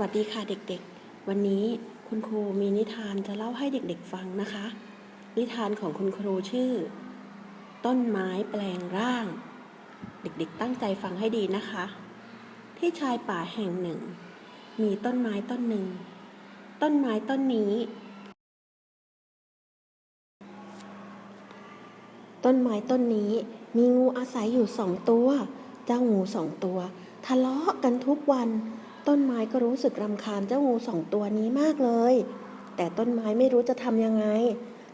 วัสดีค่ะเด็กๆ วันนี้คุณครูมีนิทานจะเล่าให้เด็กๆฟังนะคะ นิทานของคุณครูชื่อ ต้นไม้แปลงร่าง เด็กๆตั้งใจฟังให้ดีนะคะ ที่ชายป่าแห่งหนึ่ง มีต้นไม้ต้นหนึ่ง ต้นไม้ต้นนี้ ต้นไม้ต้นนี้มีงูอาศัยอยู่สองตัว เจ้างูสองตัว ทะเลาะกันทุกวัน ต้นไม้ก็รู้สึกรำคาญเจ้างูสองตัวนี้มากเลย แต่ต้นไม้ไม่รู้จะทำยังไง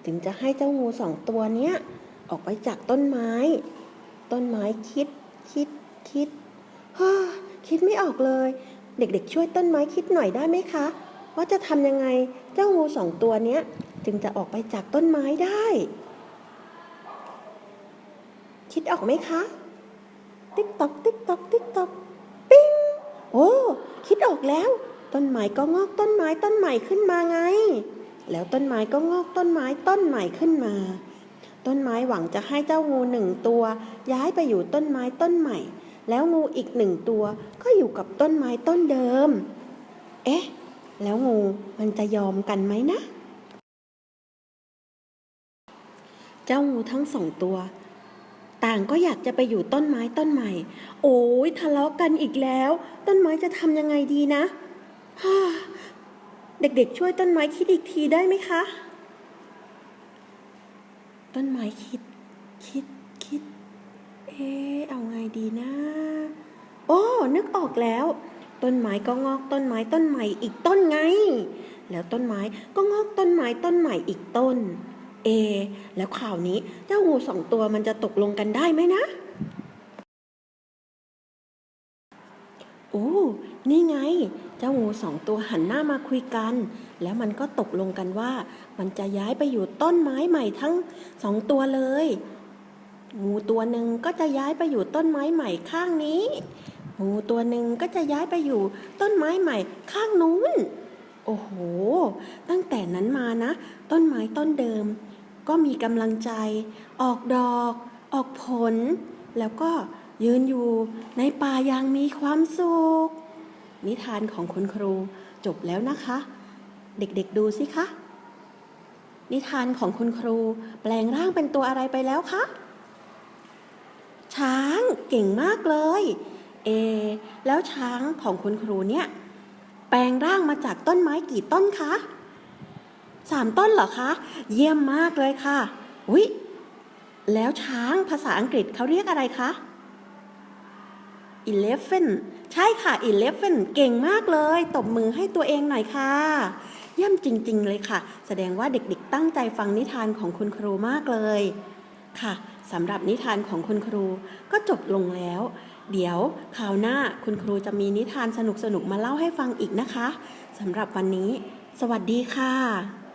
ถึงจะให้เจ้างูสองตัวเนี้ยออกไปจากต้นไม้ ต้นไม้คิด คิด คิดฮ่าคิดไม่ออกเลย เด็กๆ ช่วยต้นไม้คิดหน่อยได้ไหมคะ ว่าจะทำยังไงเจ้างูสองตัวเนี้ยจึงจะออกไปจากต้นไม้ได้ คิดออกไหมคะ ติ๊กตอก ติ๊กตอก ติ๊กตอก โอ้ คิดออกแล้ว ต้นไม้ก็งอกต้นไม้ต้นใหม่ขึ้นมาไง แล้วต้นไม้ก็งอกต้นไม้ต้นใหม่ขึ้นมา ต้นไม้หวังจะให้เจ้างูหนึ่งตัว ย้ายไปอยู่ต้นไม้ต้นใหม่ แล้วงูอีกหนึ่งตัวก็อยู่กับต้นไม้ต้นเดิม เอ๊ะ แล้วงูมันจะยอมกันไหมนะ เจ้างูทั้งสองตัว ต่างก็อยากจะไปอยู่ต้นไม้ต้นใหม่ โอ้ยทะเลาะกันอีกแล้ว ต้นไม้จะทำยังไงดีนะฮ่าเด็กๆ ช่วยต้นไม้คิดอีกทีได้ไหมคะ ต้นไม้คิด คิด คิด เอ๊ะเอาไงดีนะ โอ้ นึกออกแล้ว ต้นไม้ก็งอกต้นไม้ต้นใหม่อีกต้นไง แล้วต้นไม้ก็งอกต้นไม้ต้นใหม่อีกต้น เอแล้วข่าวนี้เจ้างูสองตัวมันจะตกลงกันได้ไหมนะ โอ้ นี่ไง เจ้างูสองตัวหันหน้ามาคุยกัน แล้วมันก็ตกลงกันว่า มันจะย้ายไปอยู่ต้นไม้ใหม่ทั้งสองตัวเลย งูตัวหนึ่งก็จะย้ายไปอยู่ต้นไม้ใหม่ข้างนี้ งูตัวหนึ่งก็จะย้ายไปอยู่ต้นไม้ใหม่ข้างนู้นโอ้โห ตั้งแต่นั้นมานะ ต้นไม้ต้นเดิม ก็มีกำลังใจ ออกดอก ออกผล แล้วก็ยืนอยู่ในป่าอย่างมีความสุข นิทานของคุณครูจบแล้วนะคะ เด็กๆดูสิคะ นิทานของคุณครูแปลงร่างเป็นตัวอะไรไปแล้วคะ ช้างเก่งมากเลย เอ แล้วช้างของคุณครูเนี่ย แปลงร่างมาจากต้นไม้กี่ต้นคะ สามต้นเหรอคะ เยี่ยมมากเลยค่ะอุ๊ยแล้วช้างภาษาอังกฤษเขาเรียกอะไรคะ eleven ใช่ค่ะ eleven เก่งมากเลย ตบมือให้ตัวเองหน่อยค่ะ เยี่ยมจริง ๆ เลยค่ะ แสดงว่าเด็กๆ ตั้งใจฟังนิทานของคุณครูมากเลย ค่ะสำหรับนิทานของคุณครูก็จบลงแล้ว เดี๋ยวคราวหน้าคุณครูจะมีนิทานสนุกๆ มาเล่าให้ฟังอีกนะคะสำหรับวันนี้ สวัสดีค่ะ